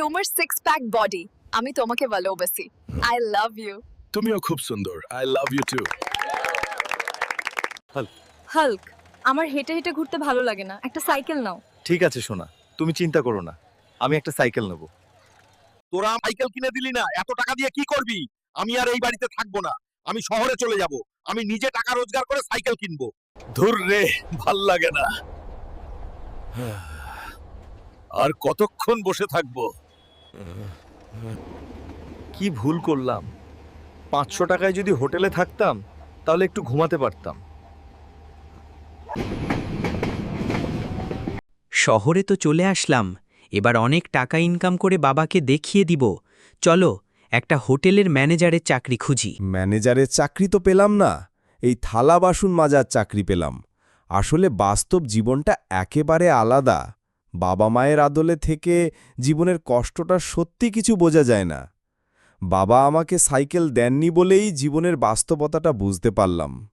তোমার six pack body আমি তোমাকে ভালোবাসি আই লাভ ইউ তুমিও খুব সুন্দর। I love you too Hulk. আমার হেঁটে হেঁটে ঘুরতে ভালো লাগে না। একটা সাইকেল নাও। ঠিক আছে সোনা। তুমি চিন্তা করো না। আমি একটা সাইকেল নেব। তোরা সাইকেল কিনে দিলি না? এত টাকা দিয়ে কি করবি? আমি আর এই বাড়িতে থাকব না। আমি শহরে চলে যাব। আমি নিজে টাকা রোজগার করে সাইকেল কিনবো। ধুর রে ভালো লাগে না। আর কতক্ষণ বসে থাকব? কি ভুল করলাম? পাঁচশো টাকায় যদি হোটেলে থাকতাম তাহলে একটু ঘুমাতে পারতাম। শহরে তো চলে আসলাম এবার অনেক টাকা ইনকাম করে বাবাকে দেখিয়ে দিব। চলো একটা হোটেলের ম্যানেজারের চাকরি খুঁজি। ম্যানেজারের চাকরি তো পেলাম না এই থালা বাসন মাজার চাকরি পেলাম। আসলে বাস্তব জীবনটা একেবারে আলাদা। বাবা মায়ের আদলে থেকে জীবনের কষ্টটা সত্যি কিছু বোঝা যায় না। বাবা আমাকে সাইকেল দেননি বলেই জীবনের বাস্তবতাটা বুঝতে পারলাম।